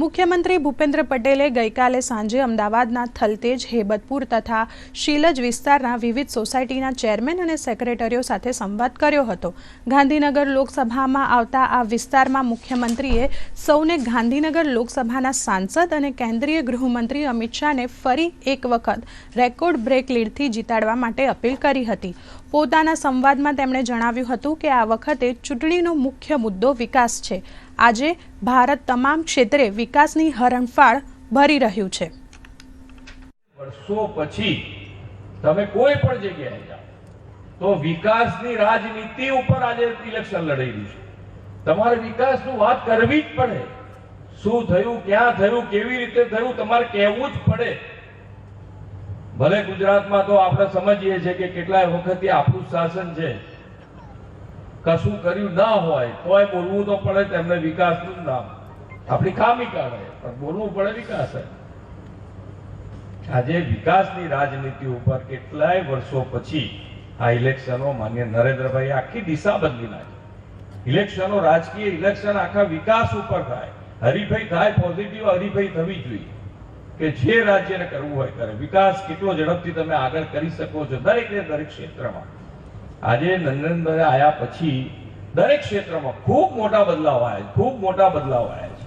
મુખ્યમંત્રી ભૂપેન્દ્ર પટેલે ગઈકાલે સાંજે અમદાવાદના થલતેજ, હેબતપુર તથા શીલજ વિસ્તારના વિવિધ સોસાયટીના ચેરમેન અને સેક્રેટરીઓ સાથે સંવાદ કર્યો હતો. ગાંધીનગર લોકસભામાં આવતા આ વિસ્તારમાં મુખ્યમંત્રીએ સૌને ગાંધીનગર લોકસભાના સાંસદ અને કેન્દ્રીય ગૃહમંત્રી અમિત શાહને ફરી એક વખત રેકોર્ડ બ્રેક લીડથી જીતાડવા માટે અપીલ કરી હતી. પોતાના સંવાદમાં તેમણે જણાવ્યું હતું કે આ વખતે ચૂંટણીનો મુખ્ય મુદ્દો વિકાસ છે. આજે ભારત તમામ ક્ષેત્રે વિકાસની હરણફાળ ભરી રહ્યું છે. વર્ષો પછી તમે કોઈ પણ જગ્યાએ જાઓ, તો વિકાસની રાજનીતિ ઉપર આજે ઇલેક્શન લડાઈ છે. તમારે વિકાસનું વાત કરવી જ પડે. શું થયું, ક્યાં થયું, કેવી રીતે થયું, તમારે કહેવું જ પડે. ભલે ગુજરાતમાં તો આપણે સમજીએ છીએ કે કેટલાય વખતથી આપણું શાસન છે. કશું કર્યું ના હોય, તોય બોલવું તો પડે તેમને વિકાસનું નામ. આપણી ખામી કાઢે, પણ બોલવું પડે વિકાસ. આજે વિકાસની રાજનીતિ ઉપર કેટલાય વર્ષો પછી આ ઇલેક્શનો માન્ય નરેન્દ્રભાઈ આખી દિશા બદલી નાખી. ઇલેક્શનો, રાજકીય ઇલેક્શન આખા વિકાસ ઉપર થાય. હરીફાઈ થાય પોઝિટિવ હરીફાઈ થવી જોઈએ. કે જે રાજ્યને કરવું હોય કરે. વિકાસ કેટલો ઝડપથી તમે આગળ કરી શકો છો દરેક ને દરેક ક્ષેત્રમાં. આજે નરેન્દ્રભાઈ આવ્યા પછી દરેક ક્ષેત્રમાં ખૂબ મોટા બદલાવ આવ્યા ખૂબ મોટા બદલાવ આવ્યા